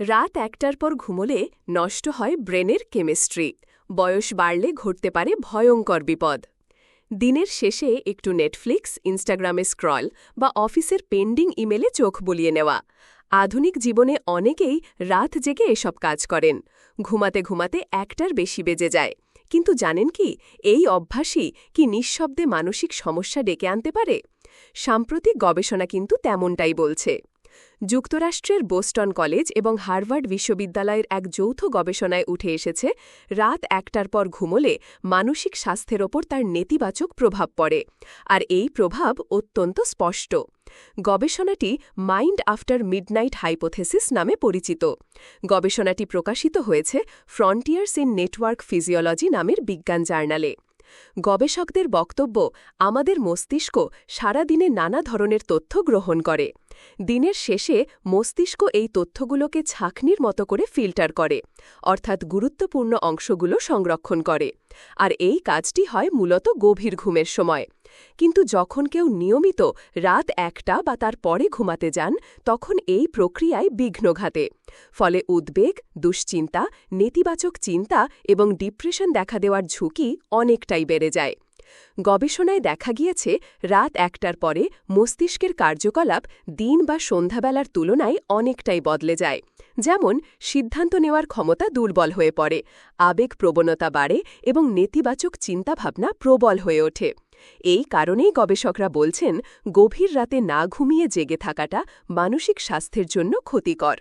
রাত একটার পর ঘুমোলে নষ্ট হয় ব্রেনের কেমিস্ট্রি। বয়স বাড়লে ঘটতে পারে ভয়ঙ্কর বিপদ। দিনের শেষে একটু নেটফ্লিক্স, ইনস্টাগ্রামে স্ক্রল বা অফিসের পেন্ডিং ইমেলে চোখ বুলিয়ে নেওয়া। আধুনিক জীবনে অনেকেই রাত জেগে এসব কাজ করেন। ঘুমাতে ঘুমাতে একটার বেশি বেজে যায়। কিন্তু জানেন কি, এই অভ্যাসই কি নিঃশব্দে মানসিক সমস্যা ডেকে আনতে পারে? সাম্প্রতিক গবেষণা কিন্তু তেমনটাই বলছে। যুক্তরাষ্ট্রের বোস্টন কলেজ এবং হার্ভার্ড বিশ্ববিদ্যালয়ের এক যৌথ গবেষণায় উঠে এসেছে, রাত একটার পর ঘুমোলে মানসিক স্বাস্থ্যের ওপর তার নেতিবাচক প্রভাব পড়ে, আর এই প্রভাব অত্যন্ত স্পষ্ট। গবেষণাটি মাইন্ড আফটার মিডনাইট হাইপোথেসিস নামে পরিচিত। গবেষণাটি প্রকাশিত হয়েছে ফ্রন্টিয়ার্স ইন নেটওয়ার্ক ফিজিওলজি নামের বিজ্ঞান জার্নালে। গবেষকদের বক্তব্য, আমাদের মস্তিষ্ক সারাদিনে নানা ধরনের তথ্য গ্রহণ করে। দিনের শেষে মস্তিষ্ক এই তথ্যগুলোকে ছাঁকনির মতো করে ফিল্টার করে, অর্থাৎ গুরুত্বপূর্ণ অংশগুলো সংরক্ষণ করে। আর এই কাজটি হয় মূলত গভীর ঘুমের সময়। কিন্তু যখন কেউ নিয়মিত রাত একটা বা তার পরে ঘুমাতে যান, তখন এই প্রক্রিয়ায় বিঘ্ন ঘাতে ফলে উদ্বেগ, দুশ্চিন্তা, নেতিবাচক চিন্তা এবং ডিপ্রেশন দেখা দেওয়ার ঝুঁকি অনেকটাই বেড়ে যায়। গবেষণায় দেখা গিয়েছে, রাত একটার পরে মস্তিষ্কের কার্যকলাপ দিন বা সন্ধ্যাবেলার তুলনায় অনেকটাই বদলে যায়। যেমন, সিদ্ধান্ত নেওয়ার ক্ষমতা দুর্বল হয়ে পড়ে, আবেগ প্রবণতা বাড়ে এবং নেতিবাচক চিন্তাভাবনা প্রবল হয়ে ওঠে। এই কারণেই গবেষকরা বলছেন, গভীর রাতে না ঘুমিয়ে জেগে থাকাটা মানসিক স্বাস্থ্যের জন্য ক্ষতিকর।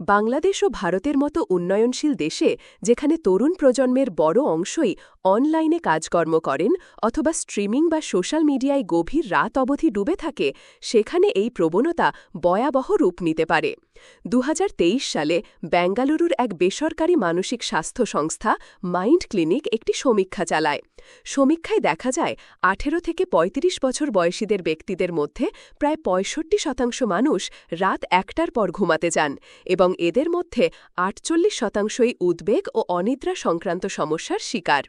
বাংলাদেশ ও ভারতের মতো উন্নয়নশীল দেশে, যেখানে তরুণ প্রজন্মের বড় অংশই অনলাইনে কাজকর্ম করেন অথবা স্ট্রিমিং বা সোশ্যাল মিডিয়ায় গভীর রাত অবধি ডুবে থাকে, সেখানে এই প্রবণতা ভয়াবহ রূপ নিতে পারে। দু হাজার তেইশ সালে বেঙ্গালুরুর এক বেসরকারি মানসিক স্বাস্থ্য সংস্থা মাইন্ড ক্লিনিক একটি সমীক্ষা চালায়। সমীক্ষায় দেখা যায়, আঠেরো থেকে ৩৫ বছর বয়সীদের ব্যক্তিদের মধ্যে প্রায় পঁয়ষট্টি শতাংশ মানুষ রাত একটার পর ঘুমাতে যান এবং এদের মধ্যে আটচল্লিশ শতাংশই উদ্বেগ ও অনিদ্রা সংক্রান্ত সমস্যার শিকার।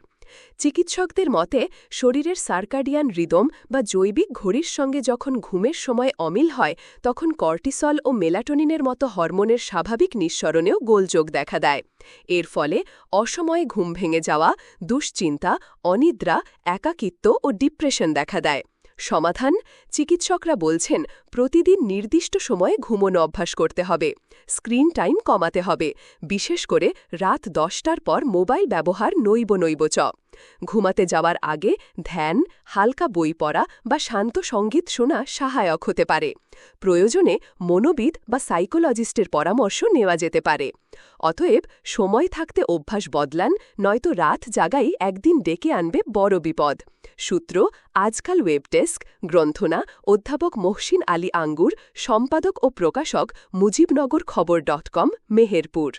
চিকিৎসকদের মতে, শরীরের সার্কাডিয়ান রিদম বা জৈবিক ঘড়ির সঙ্গে যখন ঘুমের সময় অমিল হয়, তখন কর্টিসল ও মেলাটোনিনের মতো হরমোনের স্বাভাবিক নিঃসরণেও গোলযোগ দেখা দেয়। এর ফলে অসময়ে ঘুম ভেঙে যাওয়া, দুশ্চিন্তা, অনিদ্রা, একাকিত্ব ও ডিপ্রেশন দেখা দেয়। সমাধান, চিকিৎসকরা বলছেন প্রতিদিন নির্দিষ্ট সময়ে ঘুমোনো অভ্যাস করতে হবে, স্ক্রিন টাইম কমাতে হবে, বিশেষ করে রাত দশটার পর মোবাইল ব্যবহার নৈব নৈব চ। ঘুমাতে যাওয়ার আগে ধ্যান, হালকা বই পড়া বা শান্ত সংগীত শোনা সহায়ক হতে পারে। প্রয়োজনে মনোবিদ বা সাইকোলজিস্টের পরামর্শ নেওয়া যেতে পারে। অতএব সময় থাকতে অভ্যাস বদলান, নয়তো রাত জাগাই একদিন ডেকে আনবে বড় বিপদ। সূত্র, আজকাল ওয়েব ডেস্ক গ্রন্থনা, অধ্যাপক মহসিন আলী আঙ্গুর, সম্পাদক ও প্রকাশক মুজিবনগর খবর ডট কম, মেহেরপুর।